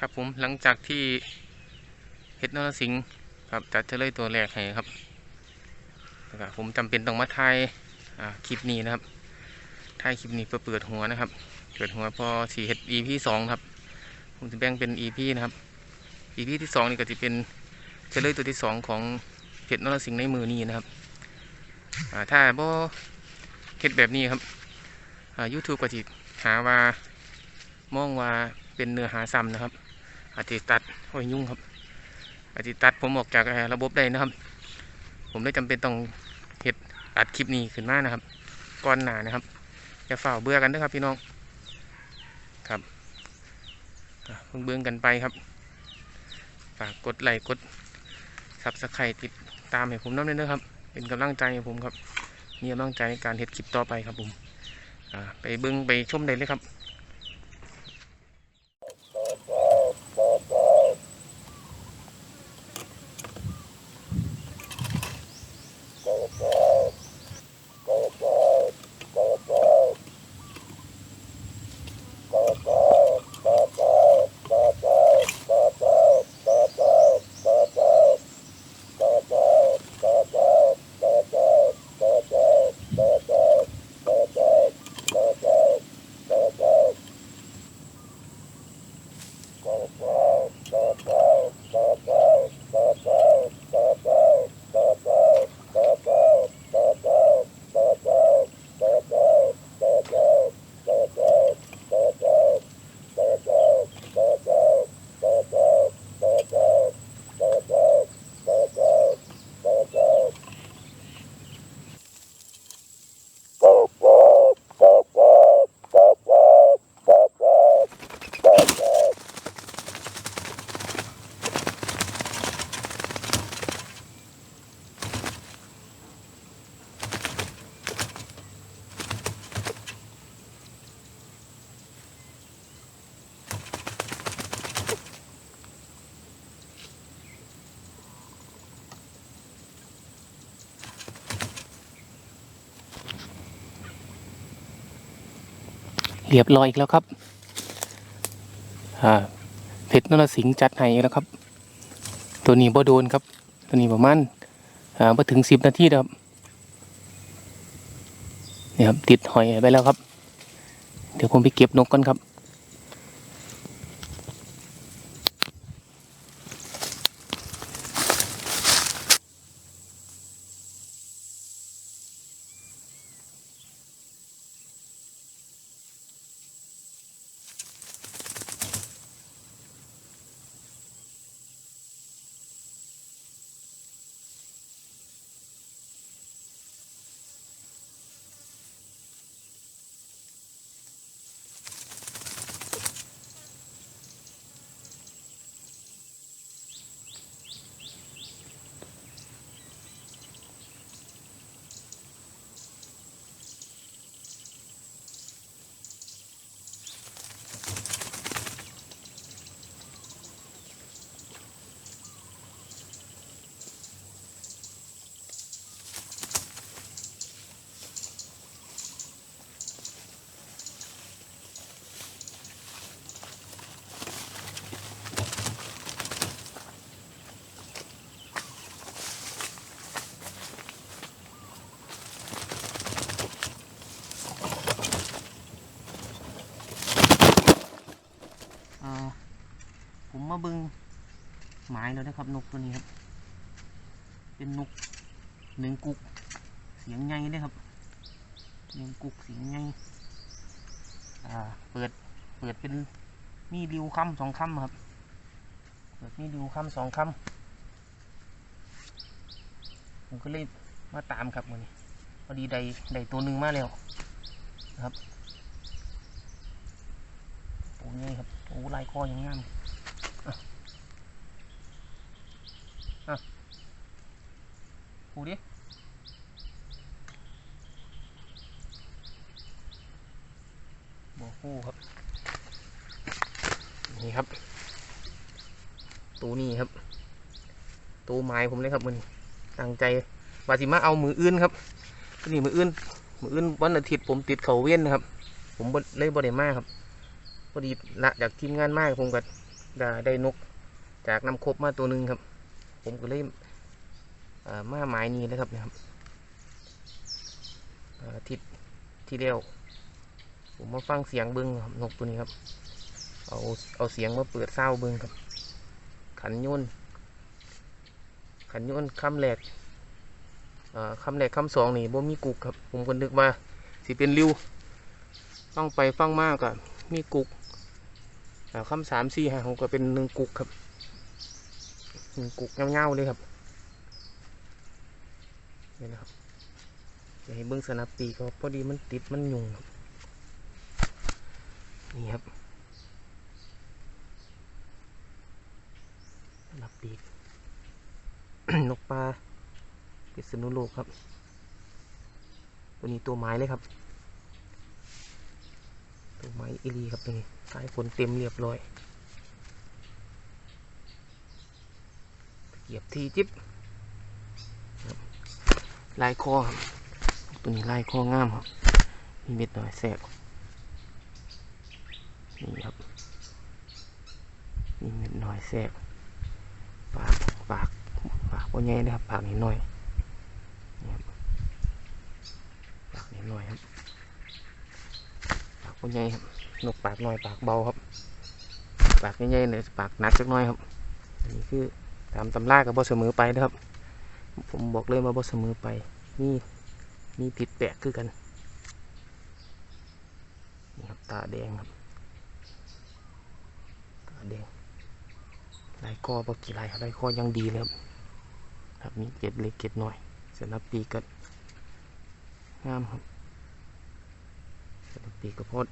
ครับผมหลังจากที่เฮ็ดนรสิงห์ครับจัดเฉลยตัวแรกให้ครับแล้วก็ผมจำเป็นต้องมาถ่ายคลิปนี้นะครับถ่ายคลิปนี้เพื่อเปิดหัวนะครับ เปิดหัวพอสี่เฮ็ด EP สองครับ ผมจะแบ่งเป็น EP นะครับ EP ที่สองนี่ก็จะเป็นเฉลยตัวที่สองของเฮ็ดนรสิงห์ในมือนี้นะครับถ้าบ่เฮ็ดแบบนี้ครับอ่า YouTube ก็จะหาว่ามองว่าเป็นเนื้อหาซ้ำนะครับ อาจจะตัดโอ้ยยุ่งครับ อาจจะตัดผมออกจากระบบได้นะครับ ผมได้จำเป็นต้องเห็ดอัดคลิปนี้ขึ้นมานะครับ ก่อนหนานะครับอย่าฝ่าเบื่อกันนะครับพี่น้องครับเบิ่งเบิ่งกันไปครับ ฝากกดไลค์กดซับสไครต์ติดตามให้ผมน้ำเลยนะครับ เป็นกำลังใจให้ผมครับมีกำลังใจในการเห็ดคลิปต่อไปครับผมไปเบิ่งไปชมได้เลยครับ เรียบร้อยอีกแล้วครับอ่าเพชรนรสิงห์จัดให้อีกแล้วครับ ตัวนี้บ่โดนครับ ตัวนี้ประมาณอ่าพอถึงสิบนาทีครับนี่ครับติดหอยไปแล้วครับ เดี๋ยวผมไปเก็บนกก่อนครับ อ่าผ มาเบิงหมายแล้วนะครับ นกตัวนี้ครับ เป็นนกหนึ่งกุก เสียงไงเลยครับหนึ่งกุกเสียงไงอ่า เปิด เปิดเป็นมีริวคำสองคำครับ เปิดมีริวคำสองคำผมก็เลยมาตามครับมันนี้พอดีได้ได้ตัวหนึ่งมาแล้วนะครับโอ้ยครับโอ้ลายคอยังงามอะ อะปูดิบอกคู่ครับ นี่ครับ ตัวนี้ครับ ตัวไม้ผมเลยครับมันตั้งใจว่าสิมาเอามืออื่นครับนี้มืออื่น มืออื่นวันอาทิตย์ผมติดเขาเว้นนะครับ ผมเลยบ่ได้มาครับพอดีละจากทีมงานมากผมก็ได้ได้นกจากน้ำครบมาตัวหนึ่งครับ ผมก็เลยมาหมายนี้เลยครับนะครับทิศที่เดียวผมมาฟังเสียงเบิ้งครับนกตัวนี้ครับ เอาเอาเสียงมาเปิดเศร้าเบิ้งครับ ขันโยนขันโยนคำแรกคำแรกคำสองนี่บ่มีกุกครับ ผมก็นึกว่าสิเป็นริ้วฟังไปฟังมากอะมีกุกคำสามสี่ห้าหกก็เป็นหนึ่งกุกครับ กุกเงาๆเลยครับนี่นะครับจะให้เบิ้องสนับปีกเขาพอดีมันติดมันยุงครับนี่ครับสนับปีกนกปลาพิษณุโลกครับ ตัวนี้ตัวไม้เลยครับ ตัวไม้อิลีครับตัวนี้สายฝนเต็มเรียบร้อย เหยียบทีจิ๊บลายคอครับตัวนี้ลายคองามครับมีเม็ดหน่อยแสบนี่ครับมีเม็ดหน่อยแสบปากปากปากพ่อใหญ่นะครับปากนิดหน่อยนี่ครับปากนิดหน่อยครับปากพ่อใหญ่ครับนกปากหน่อยปากเบาครับ ปากใหญ่ๆเนี่ยปากหนักจักหน่อยครับอันนี้คือ ตามตำรากับบ่เสมอไปนะครับ ผมบอกเลยว่าบ่เสมอไปนี่มีผิดแปลกคือกันนี่ครับตาแดงครับตาแดงลายคอปกี่ลายครับลายคอยังดีเลยครับครับมีเก็ดเล็กเกล็ดน้อยสำหรับปีกก็งามครับสำหรับปีกกระพด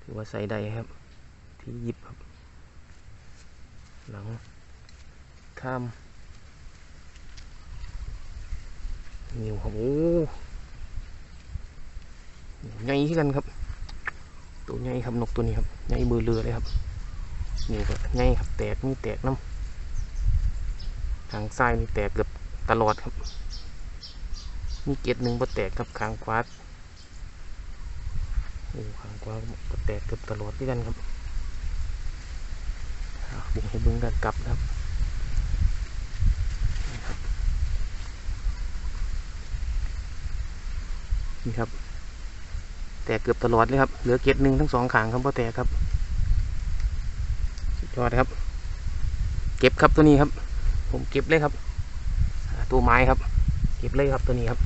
ถือว่าใส่ได้ครับ ที่หยิบครับ หลัง ข้ามนิ้วครับโอ้ใหญ่ที่กันครับ ตัวใหญ่ครับนกตัวนี้ครับใหญ่เบือเรือเลยครับนี่ก็ง่ายครับแตกนี่แตกน้ำทางซ้ายนี่แตกเกือบตลอดครับมีเกล็ดหนึ่งบ่แตกครับขางขวาโอ้ขางขวาก็แตกเกือบตลอดด้วยกันครับบุกให้เบิ้งกันกลับนะครับนี่ครับ นี่ครับ แตกเกือบตลอดเลยครับ เหลือเกล็ดหนึ่งทั้งสองขางครับบ่แตกครับสุดยอดครับ เก็บครับตัวนี้ครับ ผมเก็บเลยครับ ตัวไม้ครับ เก็บเลยครับตัวนี้ครับ